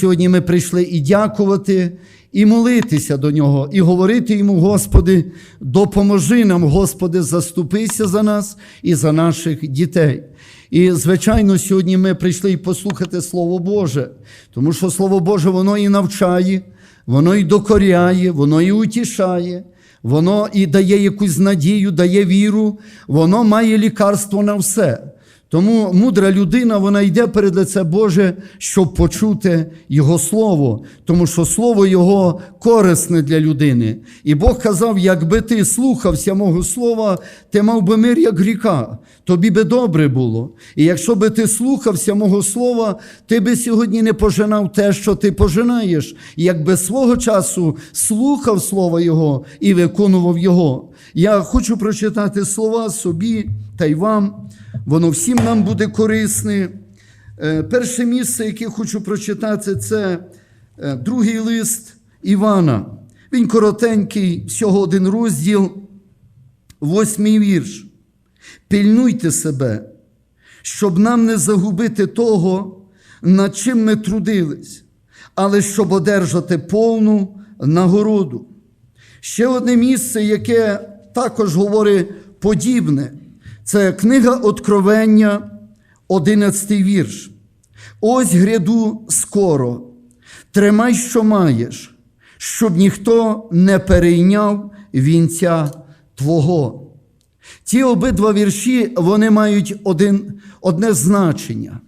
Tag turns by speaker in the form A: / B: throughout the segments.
A: сьогодні ми прийшли і дякувати, і молитися до нього, і говорити йому, Господи, допоможи нам, Господи, заступися за нас і за наших дітей. І, звичайно, сьогодні ми прийшли і послухати Слово Боже, тому що Слово Боже, воно і навчає, воно і докоряє, воно і утішає, воно і дає якусь надію, дає віру, воно має лікарство на все. Тому мудра людина, вона йде перед лице Боже, щоб почути Його Слово, тому що Слово Його корисне для людини. І Бог казав, якби ти слухався мого слова, ти мав би мир, як ріка, тобі би добре було. І якщо би ти слухався мого слова, ти би сьогодні не пожинав те, що ти пожинаєш, якби свого часу слухав Слово Його і виконував Його. Я хочу прочитати слова собі та й вам. Воно всім нам буде корисне. Е, Перше місце, яке хочу прочитати, це е, другий лист Івана. Він коротенький, всього один розділ, восьмий вірш. Пильнуйте себе, щоб нам не загубити того, над чим ми трудились, але щоб одержати повну нагороду. Ще одне місце, яке також говорить подібне, це книга Откровення, 11 вірш. Ось гряду скоро, тримай, що маєш, щоб ніхто не перейняв вінця Твого. Ті обидва вірші вони мають один, одне значення.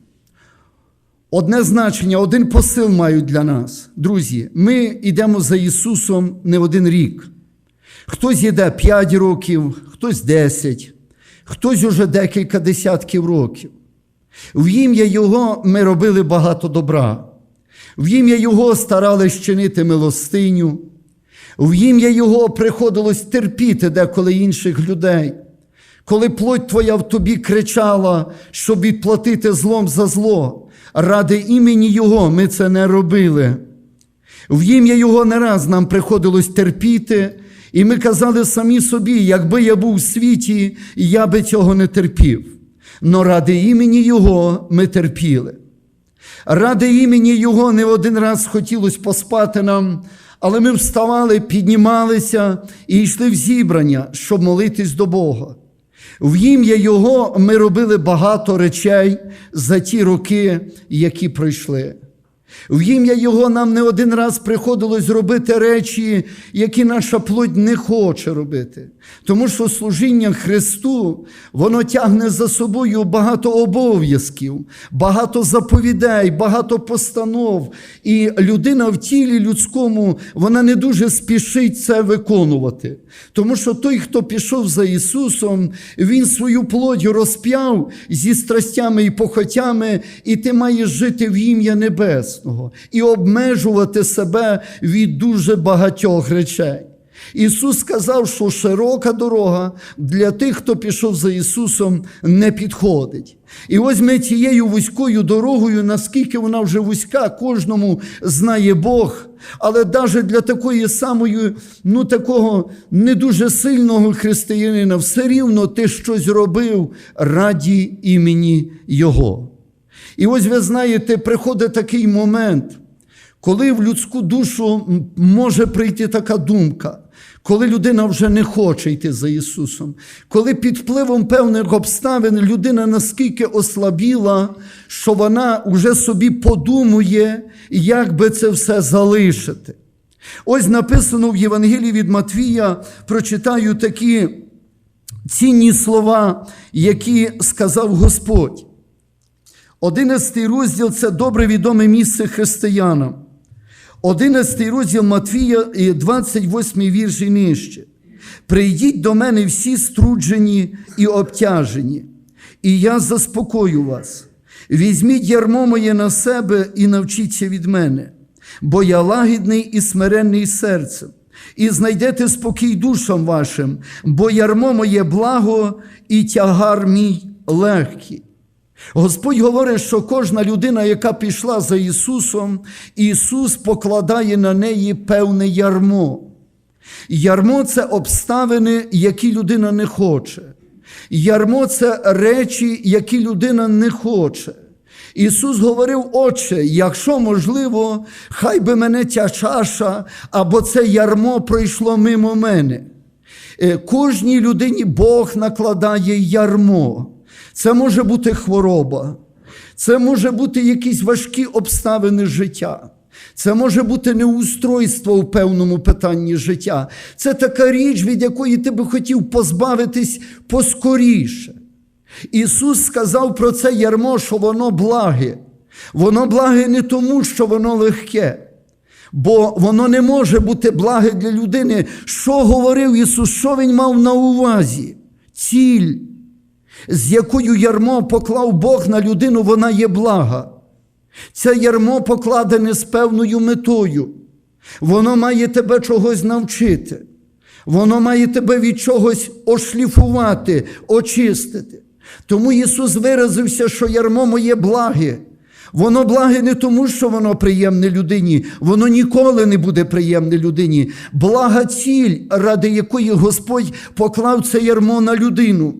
A: Одне значення, один посил мають для нас. Друзі, ми йдемо за Ісусом не один рік. Хтось йде 5 років, хтось 10, хтось уже декілька десятків років. В ім'я Його ми робили багато добра. В ім'я Його старались чинити милостиню. В ім'я Його приходилось терпіти деколи інших людей. Коли плоть твоя в тобі кричала, щоб відплатити злом за зло, ради імені Його ми це не робили. В ім'я Його не раз нам приходилось терпіти, і ми казали самі собі, якби я був у світі, я би цього не терпів. Но ради імені Його ми терпіли. Ради імені Його не один раз хотілося поспати нам, але ми вставали, піднімалися і йшли в зібрання, щоб молитись до Бога. В ім'я Його ми робили багато речей за ті роки, які пройшли. В ім'я Його нам не один раз приходилось робити речі, які наша плоть не хоче робити. Тому що служіння Христу, воно тягне за собою багато обов'язків, багато заповідей, багато постанов. І людина в тілі людському, вона не дуже спішить це виконувати. Тому що той, хто пішов за Ісусом, Він свою плоть розп'яв зі страстями і похотями, і ти маєш жити в ім'я Небесного і обмежувати себе від дуже багатьох речей. Ісус сказав, що широка дорога для тих, хто пішов за Ісусом, не підходить. І ось ми цією вузькою дорогою, наскільки вона вже вузька, кожному знає Бог. Але навіть для такої самої, ну такого не дуже сильного християнина, все рівно ти щось робив раді імені Його. І ось ви знаєте, приходить такий момент, коли в людську душу може прийти така думка, коли людина вже не хоче йти за Ісусом, коли під впливом певних обставин людина наскільки ослабіла, що вона вже собі подумує, як би це все залишити. Ось написано в Євангелії від Матвія, прочитаю такі цінні слова, які сказав Господь. Одинадцятий розділ це добре відоме місце християнам. Одинадцятий розділ Матвія 28 вірш і нижче. Прийдіть до мене всі струджені і обтяжені, і я заспокою вас. Візьміть ярмо моє на себе і навчіться від мене, бо я лагідний і смиренний серцем, і знайдете спокій душам вашим, бо ярмо моє благо і тягар мій легкий. Господь говорить, що кожна людина, яка пішла за Ісусом, Ісус покладає на неї певне ярмо. Ярмо це обставини, які людина не хоче. Ярмо це речі, які людина не хоче. Ісус говорив, Отче, якщо можливо, хай би мене ця чаша або це ярмо пройшло мимо мене. Е, Кожній людині Бог накладає ярмо. Це може бути хвороба, це може бути якісь важкі обставини життя. Це може бути неустройство у певному питанні життя. Це така річ, від якої ти би хотів позбавитись поскоріше. Ісус сказав про це ярмо, що воно благе. Воно благе не тому, що воно легке, бо воно не може бути благе для людини. Що говорив Ісус, що Він мав на увазі? Ціль, з якою ярмо поклав Бог на людину, вона є блага. Це ярмо покладене з певною метою. Воно має тебе чогось навчити. Воно має тебе від чогось ошліфувати, очистити. Тому Ісус виразився, що ярмо моє благе. Воно благе не тому, що воно приємне людині, воно ніколи не буде приємне людині. Блага ціль, ради якої Господь поклав це ярмо на людину.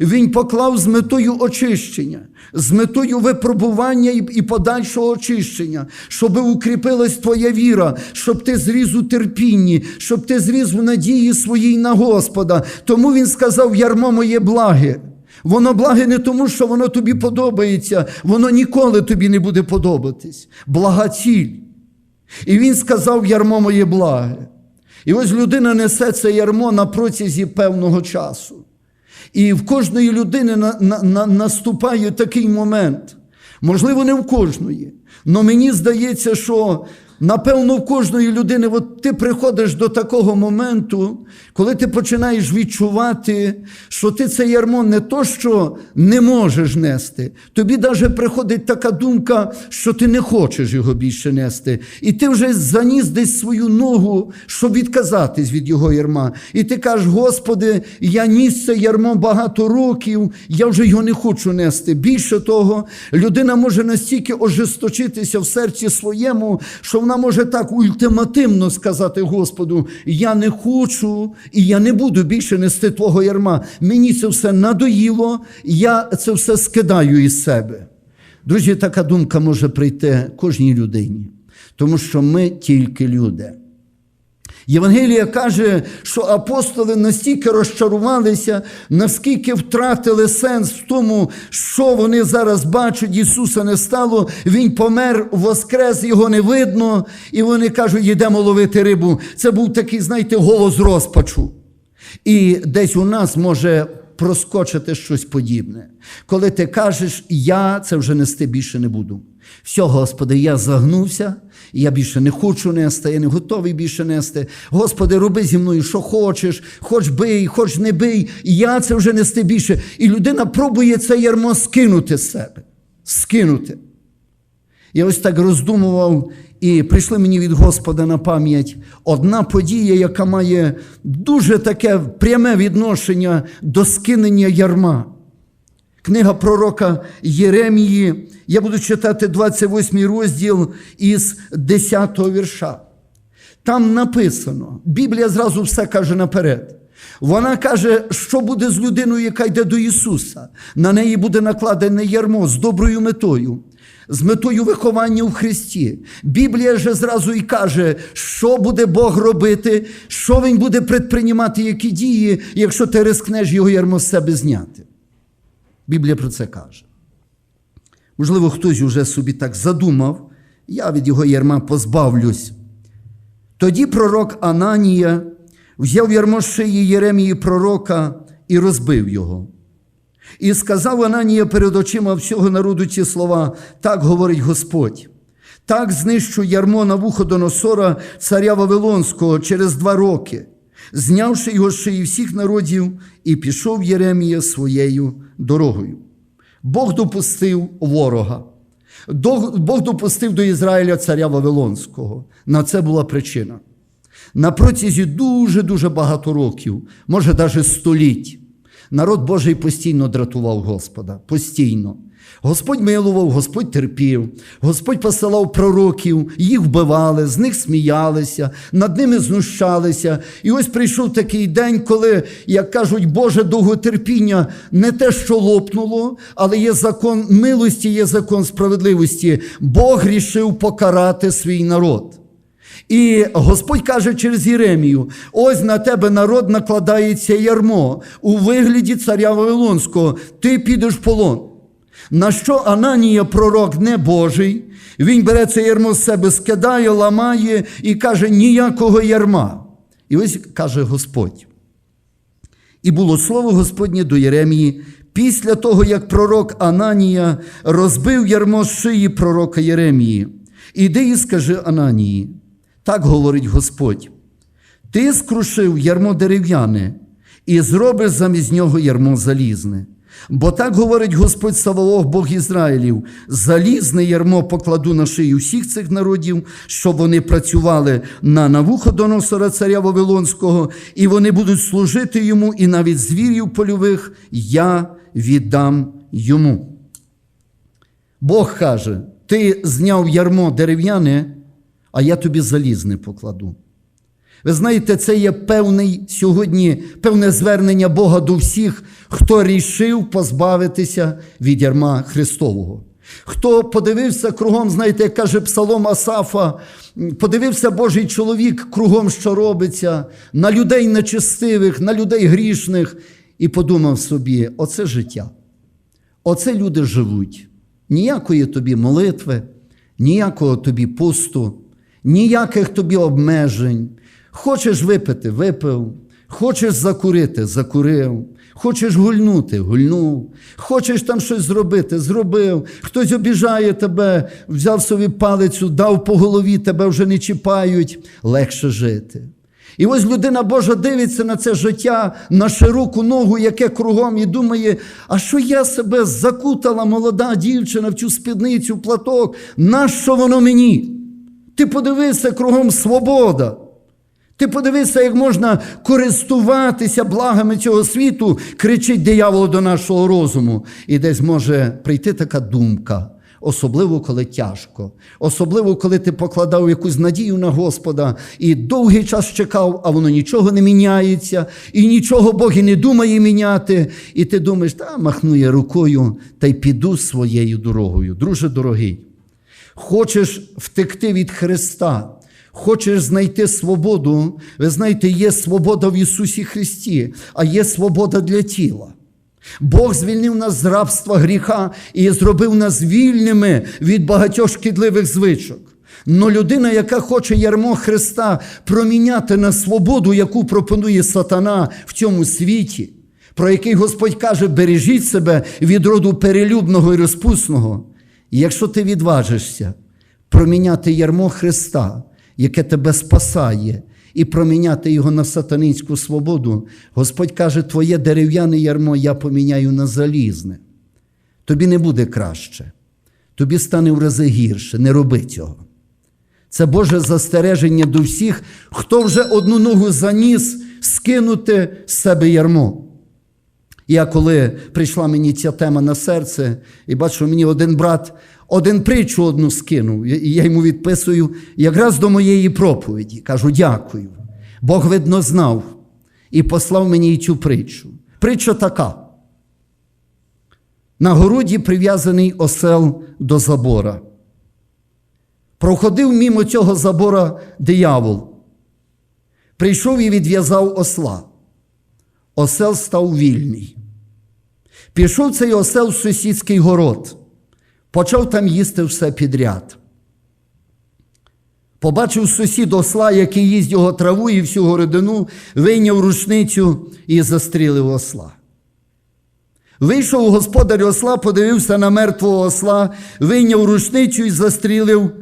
A: Він поклав з метою очищення, з метою випробування і подальшого очищення, щоб укріпилась твоя віра, щоб ти зріз у терпінні, щоб ти зріз у надії своїй на Господа. Тому він сказав: ярмо моє благе. Воно благе не тому, що воно тобі подобається, воно ніколи тобі не буде подобатись. Блага ціль. І він сказав: ярмо моє благе. І ось людина несе це ярмо на протязі певного часу. І в кожної людини на, на, на, наступає такий момент. Можливо, не в кожної. але мені здається, що напевно в кожної людини от ти приходиш до такого моменту, коли ти починаєш відчувати, що ти це ярмо не то, що не можеш нести. Тобі навіть приходить така думка, що ти не хочеш його більше нести. І ти вже заніс десь свою ногу, щоб відказатись від його ярма. І ти кажеш, Господи, я ніс це ярмо багато років, я вже його не хочу нести. Більше того, людина може настільки ожесточитися в серці своєму, що вона може так ультимативно сказати Господу: Я не хочу і я не буду більше нести твого ярма. Мені це все надоїло, я це все скидаю із себе. Друзі, така думка може прийти кожній людині, тому що ми тільки люди. Євангелія каже, що апостоли настільки розчарувалися, наскільки втратили сенс в тому, що вони зараз бачать, Ісуса не стало, Він помер, воскрес, його не видно, і вони кажуть, йдемо ловити рибу. Це був такий, знаєте, голос розпачу. І десь у нас може проскочити щось подібне. Коли ти кажеш, я це вже нести більше не буду. Все, Господи, я загнувся, я більше не хочу нести, я не готовий більше нести. Господи, роби зі мною, що хочеш, хоч бий, хоч не бий, я це вже нести більше. І людина пробує це ярмо скинути з себе. Скинути. Я ось так роздумував, і прийшли мені від Господа на пам'ять одна подія, яка має дуже таке пряме відношення до скинення ярма. Книга пророка Єремії, я буду читати 28 розділ із 10 вірша. Там написано, Біблія зразу все каже наперед. Вона каже, що буде з людиною, яка йде до Ісуса. На неї буде накладене ярмо з доброю метою, з метою виховання в Христі. Біблія же зразу і каже, що буде Бог робити, що Він буде предприймати, які дії, якщо ти рискнеш його ярмо з себе зняти. Біблія про це каже. Можливо, хтось уже собі так задумав, я від його ярма позбавлюсь. Тоді пророк Ананія взяв ярмо шиї Єремії пророка і розбив його. І сказав Ананія перед очима всього народу ці слова: так говорить Господь. Так знищу ярмо на вухо Доносора, царя Вавилонського, через два роки, знявши його з шиї всіх народів, і пішов Єремія своєю дорогою. Бог допустив ворога. Бог допустив до Ізраїля царя Вавилонського. На це була причина. На протязі дуже-дуже багато років, може навіть століть, народ Божий постійно дратував Господа. Постійно. Господь милував, Господь терпів, Господь посилав пророків, їх вбивали, з них сміялися, над ними знущалися. І ось прийшов такий день, коли, як кажуть, Боже довготерпіння не те, що лопнуло, але є закон милості, є закон справедливості. Бог рішив покарати свій народ. І Господь каже через Єремію: ось на тебе народ накладається ярмо у вигляді царя Вавилонського, ти підеш в полон. На що Ананія, пророк не Божий, він бере це ярмо з себе, скидає, ламає і каже: ніякого ярма. І ось каже Господь. І було слово Господнє до Єремії після того, як пророк Ананія розбив ярмо з шиї пророка Єремії. Іди і скажи Ананії. Так говорить Господь: Ти скрушив ярмо дерев'яне і зробиш замість нього ярмо залізне. Бо так говорить Господь Саваоф, Бог Ізраїлів: залізне ярмо покладу на шию всіх цих народів, щоб вони працювали на Навуходоносора, царя Вавилонського, і вони будуть служити йому, і навіть звірів польових я віддам йому. Бог каже: Ти зняв ярмо дерев'яне, а я тобі залізне покладу. Ви знаєте, це є певний сьогодні певне звернення Бога до всіх, хто рішив позбавитися від ярма Христового. Хто подивився кругом, знаєте, як каже Псалом Асафа, подивився Божий чоловік кругом, що робиться, на людей нечестивих, на людей грішних, і подумав собі: оце життя. Оце люди живуть. Ніякої тобі молитви, ніякого тобі посту, ніяких тобі обмежень. Хочеш випити, випив, хочеш закурити, закурив, хочеш гульнути, гульнув, хочеш там щось зробити, зробив. Хтось обіжає тебе, взяв собі палицю, дав по голові, тебе вже не чіпають, легше жити. І ось людина Божа дивиться на це життя, на широку ногу, яке кругом, і думає, а що я себе закутала, молода дівчина в цю спідницю, в платок, нащо воно мені? Ти подивися кругом свобода. Ти подивися, як можна користуватися благами цього світу, кричить диявол до нашого розуму. І десь може прийти така думка, особливо коли тяжко, особливо коли ти покладав якусь надію на Господа і довгий час чекав, а воно нічого не міняється, і нічого Бог і не думає міняти. І ти думаєш, та махну я рукою та й піду своєю дорогою. Друже дорогий, хочеш втекти від Христа. Хочеш знайти свободу, ви знаєте, є свобода в Ісусі Христі, а є свобода для тіла. Бог звільнив нас з рабства гріха і зробив нас вільними від багатьох шкідливих звичок. Но людина, яка хоче ярмо Христа проміняти на свободу, яку пропонує сатана в цьому світі, про який Господь каже, бережіть себе від роду перелюбного і розпусного. Якщо ти відважишся проміняти ярмо Христа, яке тебе спасає, і проміняти його на сатанинську свободу, Господь каже, твоє дерев'яне ярмо я поміняю на залізне. Тобі не буде краще, тобі стане в рази гірше, не роби цього. Це Боже застереження до всіх, хто вже одну ногу заніс, скинути з себе ярмо. Я коли прийшла мені ця тема на серце, і бачу, мені один брат один притчу одну скинув, і я йому відписую якраз до моєї проповіді. Кажу, дякую. Бог, видно, знав і послав мені цю притчу. Притча така. На городі прив'язаний осел до забора. Проходив мимо цього забора диявол. Прийшов і відв'язав осла. Осел став вільний. Пішов цей осел в сусідський город. Почав там їсти все підряд. Побачив сусід осла, який їсть його траву і всю городину, вийняв рушницю і застрілив осла. Вийшов господар осла, подивився на мертвого осла, вийняв рушницю і застрілив.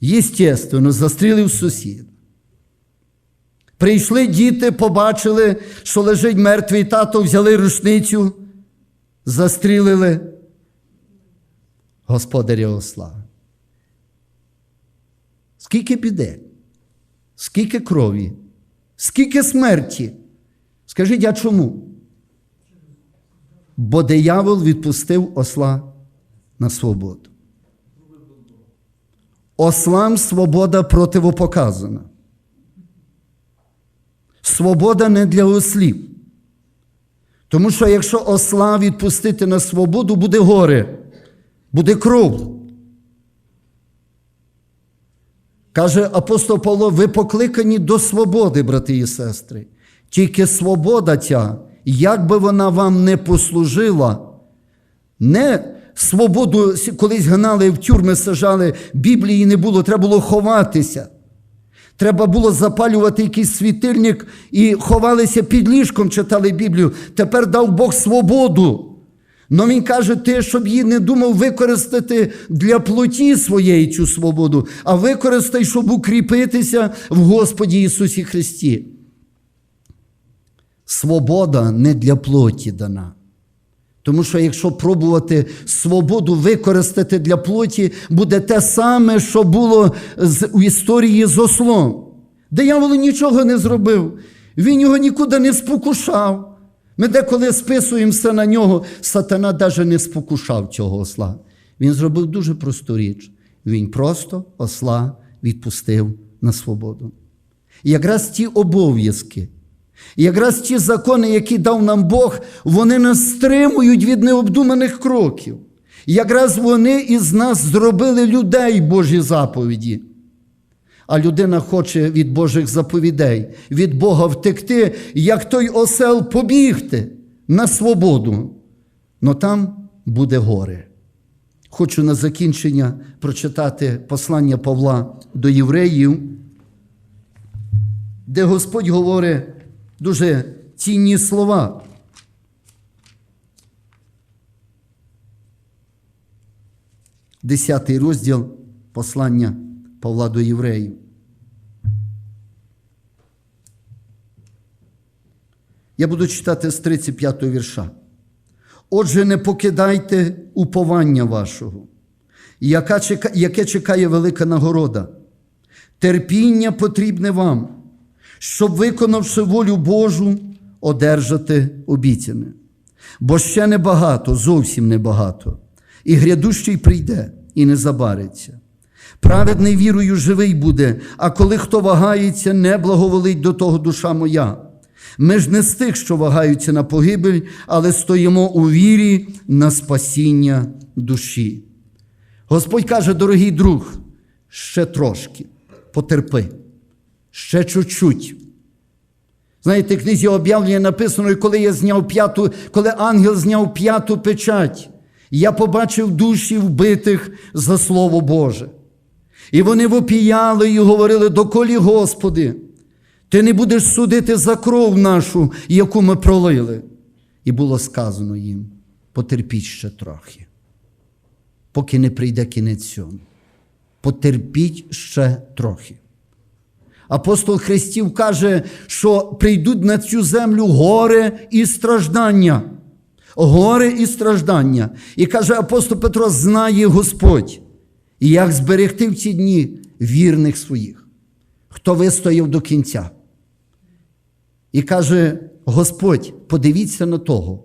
A: Єстественно, застрілив сусід. Прийшли діти, побачили, що лежить мертвий тато, взяли рушницю застрілили господаря осла. Скільки біди, скільки крові, скільки смерті. Скажіть, а чому? бо диявол відпустив осла на свободу. Ослам свобода противопоказана. Свобода не для ослів. Тому що якщо осла відпустити на свободу, буде горе, буде кров. Каже апостол Павло, ви покликані до свободи, брати і сестри. Тільки свобода ця, як би вона вам не послужила, не свободу колись гнали в тюрми, сажали, Біблії не було, треба було ховатися. Треба було запалювати якийсь світильник і ховалися під ліжком, читали Біблію. Тепер дав Бог свободу. Но він каже, ти, щоб її не думав використати для плоті своєї цю свободу, а використай, щоб укріпитися в Господі Ісусі Христі. Свобода не для плоті дана. Тому що якщо пробувати свободу використати для плоті, буде те саме, що було у історії з ослом. Диявол нічого не зробив, він його нікуди не спокушав. Ми деколи списуємося на нього, сатана навіть не спокушав цього осла. Він зробив дуже просту річ. Він просто осла відпустив на свободу. І якраз ті обов'язки, якраз ті закони, які дав нам Бог, вони нас стримують від необдуманих кроків. Якраз вони із нас зробили людей Божі заповіді. А людина хоче від Божих заповідей, від Бога втекти, як той осел побігти на свободу. Но там буде горе. Хочу на закінчення прочитати послання Павла до євреїв, де Господь говорить дуже цінні слова. Десятий розділ послання Павла до євреїв. Я буду читати з 35 го вірша. Отже, не покидайте уповання вашого, яке чекає велика нагорода. Терпіння потрібне вам, щоб, виконавши волю Божу, одержати обіцяне. Бо ще небагато, зовсім небагато, і грядущий прийде, і не забариться. Праведний вірою живий буде, а коли хто вагається, не благоволить до того душа моя. Ми ж не з тих, що вагаються на погибель, але стоїмо у вірі на спасіння душі. Господь каже, дорогий друг, ще трошки, потерпи, ще чуть-чуть. Знаєте, в книзі об'явлення написано, і коли я зняв п'яту, коли ангел зняв п'яту печать, я побачив душі вбитих за Слово Боже. І вони вопіяли і говорили, доколі, Господи, ти не будеш судити за кров нашу, яку ми пролили. І було сказано їм: потерпіть ще трохи, поки не прийде кінець цьому. Потерпіть ще трохи. Апостол Христів каже, що прийдуть на цю землю горе і страждання. Горе і страждання. І каже апостол Петро, знає Господь, як зберегти в ці дні вірних своїх, хто вистояв до кінця. І каже Господь, подивіться на того,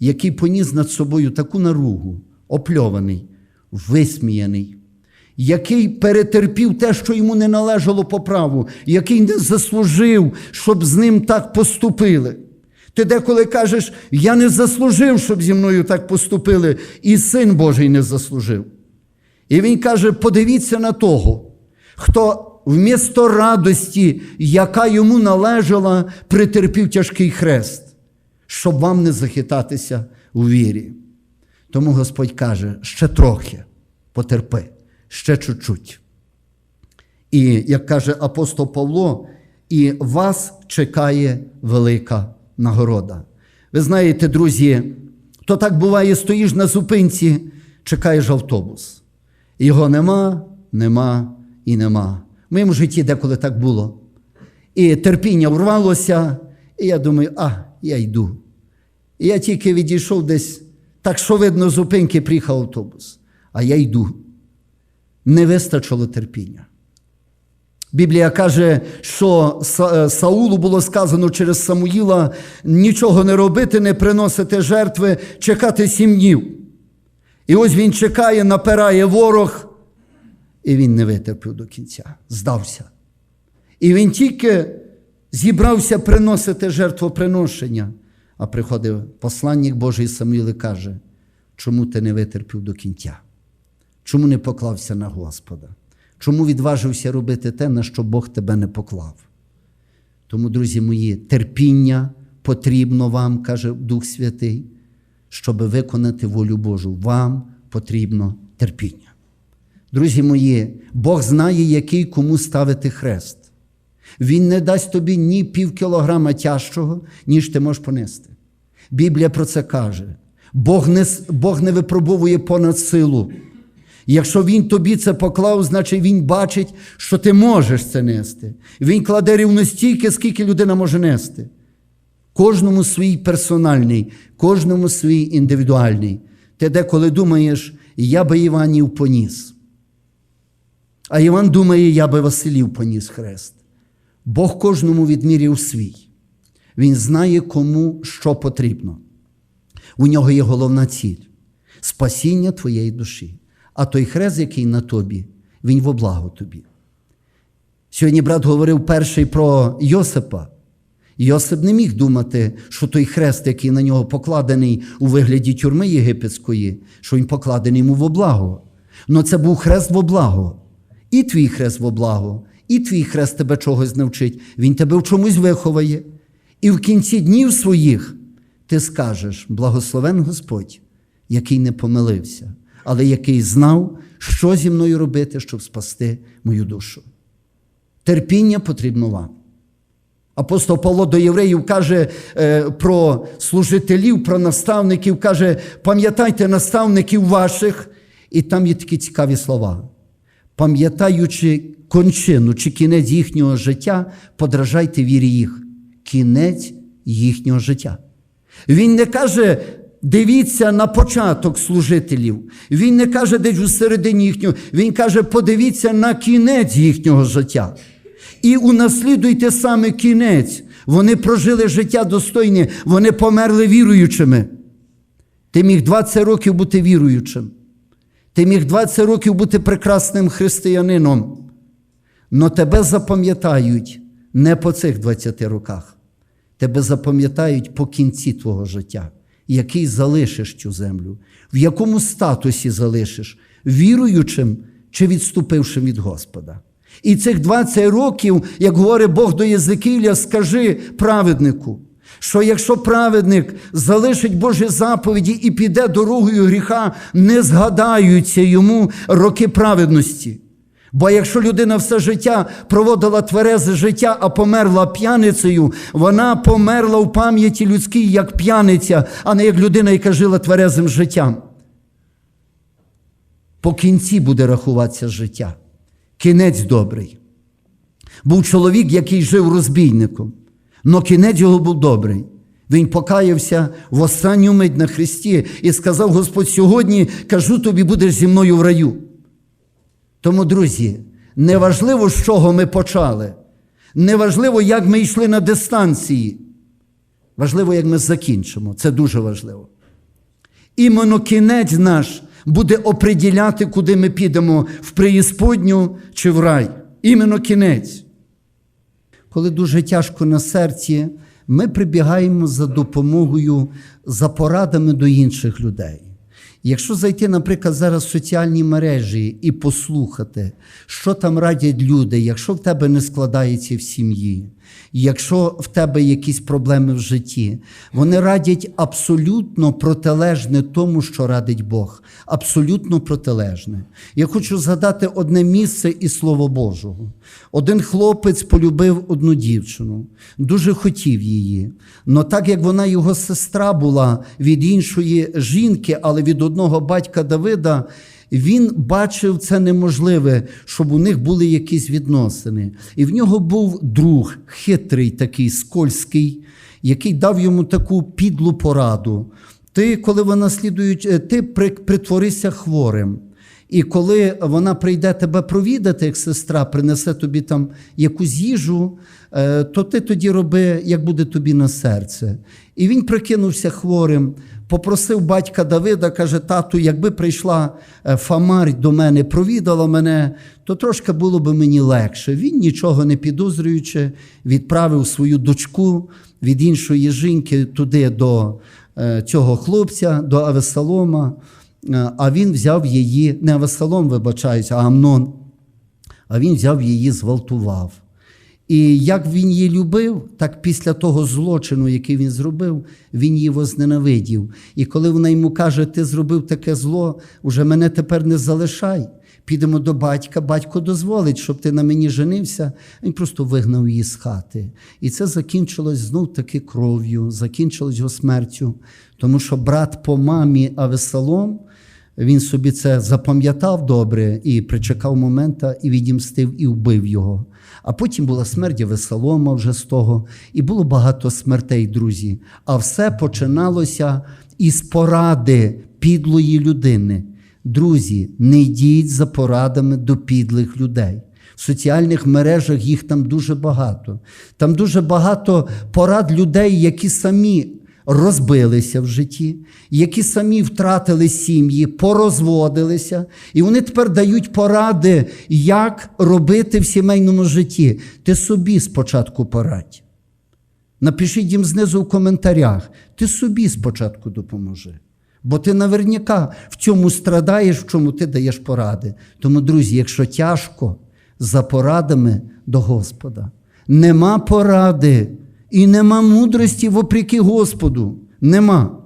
A: який поніс над собою таку наругу, опльований, висміяний, який перетерпів те, що йому не належало по праву, який не заслужив, щоб з ним так поступили. Ти деколи кажеш, я не заслужив, щоб зі мною так поступили, і син Божий не заслужив. І він каже: подивіться на того, хто вмісто радості, яка йому належала, притерпів тяжкий хрест, щоб вам не захитатися у вірі. Тому Господь каже, ще трохи потерпи, ще чуть-чуть. І як каже апостол Павло, і вас чекає велика нагорода. Ви знаєте, друзі, то так буває, стоїш на зупинці, чекаєш автобус. Його нема, нема і нема. В моєму житті деколи так було. І терпіння урвалося, і я думаю, а, я йду. І я тільки відійшов десь, так що видно, зупинки приїхав автобус, а я йду. Не вистачило терпіння. Біблія каже, що е, Саулу було сказано через Самуїла нічого не робити, не приносити жертви, чекати сім днів. І ось він чекає, напирає ворог, і він не витерпів до кінця, здався. І він тільки зібрався приносити жертвоприношення, а приходив посланник Божий Самуїл і каже, чому ти не витерпів до кінця? Чому не поклався на Господа? Чому відважився робити те, на що Бог тебе не поклав? Тому, друзі мої, терпіння потрібно вам, каже Дух Святий, щоб виконати волю Божу. Вам потрібно терпіння. Друзі мої, Бог знає, який кому ставити хрест. Він не дасть тобі ні пів кілограма тяжчого, ніж ти можеш понести. Біблія про це каже. Бог не, Бог не випробовує понад силу. Якщо Він тобі це поклав, значить Він бачить, що ти можеш це нести. Він кладе рівно стільки, скільки людина може нести. Кожному свій персональний, кожному свій індивідуальний. Ти деколи думаєш, я би Іванів поніс. А Іван думає, я би Василів поніс хрест. Бог кожному відміряв свій. Він знає, кому що потрібно. У нього є головна ціль спасіння твоєї душі. А той хрест, який на тобі, він во благо тобі. Сьогодні брат говорив перший про Йосипа. Йосип не міг думати, що той хрест, який на нього покладений у вигляді тюрми єгипетської, що він покладений йому во благо. Но це був хрест во благо. І твій хрест во благо, і твій хрест тебе чогось навчить, він тебе в чомусь виховає. І в кінці днів своїх ти скажеш: благословен Господь, який не помилився, але який знав, що зі мною робити, щоб спасти мою душу. Терпіння потрібно вам. Апостол Павло до євреїв каже е, про служителів, про наставників, каже: пам'ятайте наставників ваших, і там є такі цікаві слова. Пам'ятаючи кончину чи кінець їхнього життя, подражайте вірі їх. Кінець їхнього життя. Він не каже, дивіться на початок служителів. Він не каже десь у середині їхнього. Він каже, подивіться на кінець їхнього життя. І унаслідуйте саме кінець. Вони прожили життя достойне, вони померли віруючими. Ти міг 20 років бути віруючим. Ти міг 20 років бути прекрасним християнином. Но тебе запам'ятають не по цих 20 роках. Тебе запам'ятають по кінці твого життя, який залишиш цю землю, в якому статусі залишиш, віруючим чи відступившим від Господа. І цих 20 років, як говорить Бог до Єзекіля, скажи праведнику, що якщо праведник залишить Божі заповіді і піде дорогою гріха, не згадаються йому роки праведності. Бо якщо людина все життя проводила тверезе життя, а померла п'яницею, вона померла в пам'яті людській як п'яниця, а не як людина, яка жила тверезим життям. По кінці буде рахуватися життя. Кінець добрий. Був чоловік, який жив розбійником, але кінець його був добрий. Він покаявся в останню мить на Христі і сказав: Господь, сьогодні кажу тобі, будеш зі мною в раю. Тому, друзі, неважливо, з чого ми почали, неважливо, як ми йшли на дистанції. Важливо, як ми закінчимо. Це дуже важливо. Іменно кінець наш буде оприділяти, куди ми підемо в преісподню чи в рай. Іменно кінець. Коли дуже тяжко на серці, ми прибігаємо за допомогою, за порадами до інших людей. Якщо зайти, наприклад, зараз в соціальні мережі і послухати, що там радять люди, якщо в тебе не складається в сім'ї, якщо в тебе якісь проблеми в житті, вони радять абсолютно протилежне тому, що радить Бог. Абсолютно протилежне. Я хочу згадати одне місце із Слова Божого. Один хлопець полюбив одну дівчину, дуже хотів її. Но так як вона його сестра була від іншої жінки, але від одного батька Давида, він бачив це неможливе, щоб у них були якісь відносини. І в нього був друг, хитрий такий, скользький, який дав йому таку підлу пораду. Ти, коли вона слідують, ти при- притворися хворим. І коли вона прийде тебе провідати, як сестра, принесе тобі там якусь їжу, е, то ти тоді роби, як буде тобі на серце. І він прикинувся хворим, попросив батька Давида, каже: тату, якби прийшла е, Фамарь до мене, провідала мене, то трошки було би мені легше. Він, нічого не підозрюючи, відправив свою дочку від іншої жінки туди до е, цього хлопця, до Авесалома. Е, А він взяв її, не Авесалом, вибачаюся, а Амнон, а він взяв її, зґвалтував. І як він її любив, так після того злочину, який він зробив, він її возненавидів. І коли вона йому каже, ти зробив таке зло, уже мене тепер не залишай. Підемо до батька, батько дозволить, щоб ти на мені женився. Він просто вигнав її з хати. І це закінчилось знов таки кров'ю, закінчилось його смертю. Тому що брат по мамі Авесалом, він собі це запам'ятав добре і причекав момента, і відімстив, і вбив його. А потім була смерть Весолома вже з того, і було багато смертей, друзі. А все починалося із поради підлої людини. Друзі, не йдіть за порадами до підлих людей. В соціальних мережах їх там дуже багато. Там дуже багато порад людей, які самі розбилися в житті, які самі втратили сім'ї, порозводилися, і вони тепер дають поради, як робити в сімейному житті. Ти собі спочатку порадь. Напишіть їм знизу в коментарях. Ти собі спочатку допоможи. Бо ти наверняка в цьому страдаєш, в чому ти даєш поради. Тому, друзі, якщо тяжко, за порадами до Господа. Нема поради і нема мудрості вопреки Господу. Нема.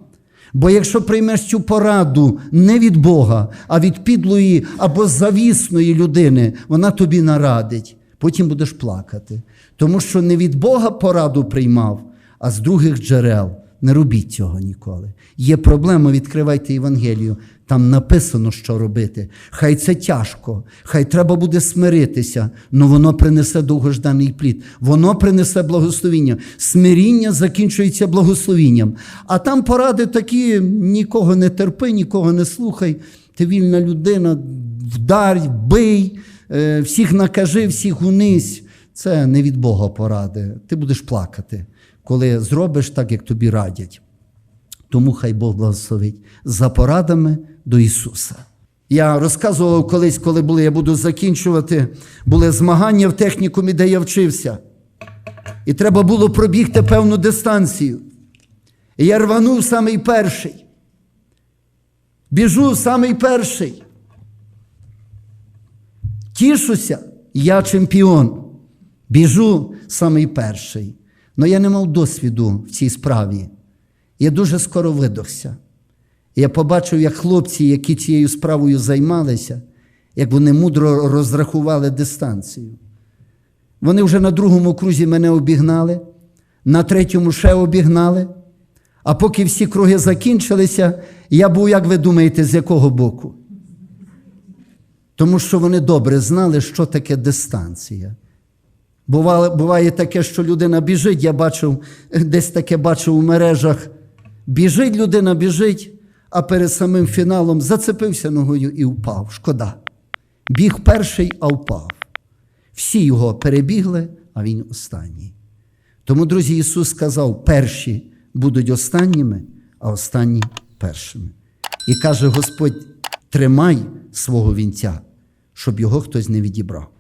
A: Бо якщо приймеш цю пораду не від Бога, а від підлої або завісної людини, вона тобі нарадить. Потім будеш плакати. Тому що не від Бога пораду приймав, а з других джерел. Не робіть цього ніколи. Є проблема, відкривайте Євангелію. Там написано, що робити. Хай це тяжко, хай треба буде смиритися, але воно принесе довгожданий плід, воно принесе благословіння. Смиріння закінчується благословінням. А там поради такі: нікого не терпи, нікого не слухай. Ти вільна людина, вдарь, бий, е, всіх накажи, всіх унись. Це не від Бога поради. Ти будеш плакати, коли зробиш так, як тобі радять. Тому хай Бог благословить за порадами до Ісуса. Я розказував колись, коли були, я буду закінчувати, були змагання в технікумі, де я вчився. І треба було пробігти певну дистанцію. І я рванув самий перший. Біжу самий перший. Тішуся, я чемпіон. Біжу самий перший. Але я не мав досвіду в цій справі. Я дуже скоро видохся. Я побачив, як хлопці, які цією справою займалися, як вони мудро розрахували дистанцію. Вони вже на другому крузі мене обігнали, на третьому ще обігнали. А поки всі круги закінчилися, я був, як ви думаєте, з якого боку? Тому що вони добре знали, що таке дистанція. Бувало, буває таке, що людина біжить, я бачив, десь таке бачив у мережах. Біжить людина, біжить, а перед самим фіналом зацепився ногою і впав. Шкода. Біг перший, а впав. Всі його перебігли, а він останній. Тому, друзі, Ісус сказав: перші будуть останніми, а останні першими. І каже Господь: тримай свого вінця, щоб його хтось не відібрав.